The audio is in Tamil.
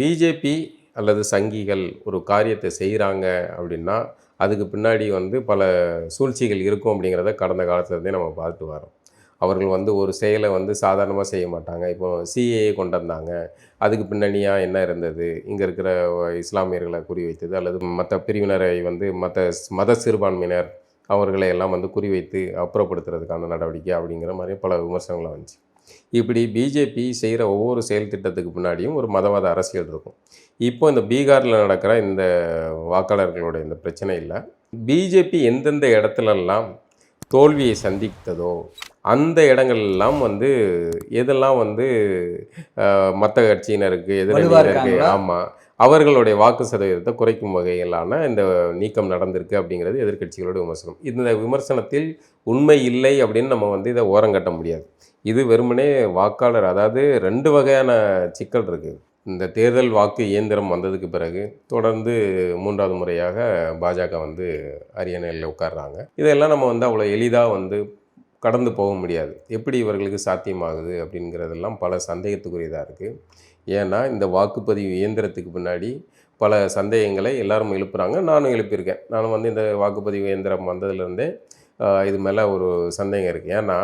பிஜேபி அல்லது சங்கிகள் ஒரு காரியத்தை செய்கிறாங்க அப்படின்னா அதுக்கு பின்னாடி வந்து பல சூழ்ச்சிகள் இருக்கும் அப்படிங்கிறத கடந்த காலத்துலேருந்தே நம்ம பார்த்துட்டு வரோம் அவர்கள் வந்து ஒரு செயலை வந்து சாதாரணமாக செய்ய மாட்டாங்க. இப்போ சிஏஏ கொண்டு வந்தாங்க. அதுக்கு பின்னணியாக என்ன இருந்தது? இங்கே இருக்கிற இஸ்லாமியர்களை குறிவைத்தது அல்லது மற்ற பிரிவினரை வந்து மற்ற மத சிறுபான்மையினர் அவர்களை எல்லாம் வந்து குறிவைத்து அப்புறப்படுத்துறதுக்கான நடவடிக்கை அப்படிங்கிற மாதிரி பல விமர்சனங்கள் வந்துச்சு. இப்படி பிஜேபி செய்கிற ஒவ்வொரு செயல் திட்டத்துக்கு பின்னாடியும் ஒரு மதவாத அரசியல் இருக்கும் இப்போ இந்த பீகாரில் நடக்கிற இந்த வாக்காளர்களோட இந்த பிரச்சனை இல்லை பிஜேபி எந்தெந்த இடத்துலலாம் தோல்வியை சந்தித்ததோ அந்த இடங்கள்லாம் வந்து எதெல்லாம் வந்து மற்ற கட்சியினருக்கு இருக்காங்களா? ஆமாம் அவர்களுடைய வாக்கு சதவீதத்தை குறைக்கும் வகையிலான இந்த நீக்கம் நடந்திருக்கு அப்படிங்கிறது எதிர்க்கட்சிகளோட விமர்சனம். இந்த விமர்சனத்தில் உண்மை இல்லை அப்படின்னு நம்ம வந்து இதை ஓரங்கட்ட முடியாது. இது வெறுமனே வாக்காளர் அதாவது ரெண்டு வகையான சிக்கல் இருக்குது இந்த தேர்தல் வாக்கு இயந்திரம் வந்ததுக்கு பிறகு தொடர்ந்து மூன்றாவது முறையாக பாஜக வந்து அரியணையில் உட்கார்றாங்க. இதெல்லாம் நம்ம வந்து அவ்வளோ எளிதாக வந்து கடந்து போக முடியாது. எப்படி இவர்களுக்கு சாத்தியமாகுது அப்படிங்கிறதெல்லாம் பல சந்தேகத்துக்குரியதாக இருக்குது ஏன்னா இந்த வாக்குப்பதிவு இயந்திரத்துக்கு பின்னாடி பல சந்தேகங்களை எல்லாரும் எழுப்புகிறாங்க நானும் எழுப்பியிருக்கேன். நானும் வந்து இந்த வாக்குப்பதிவு இயந்திரம் வந்ததுலேருந்தே இது மேலே ஒரு சந்தேகம் இருக்குது ஏன்னா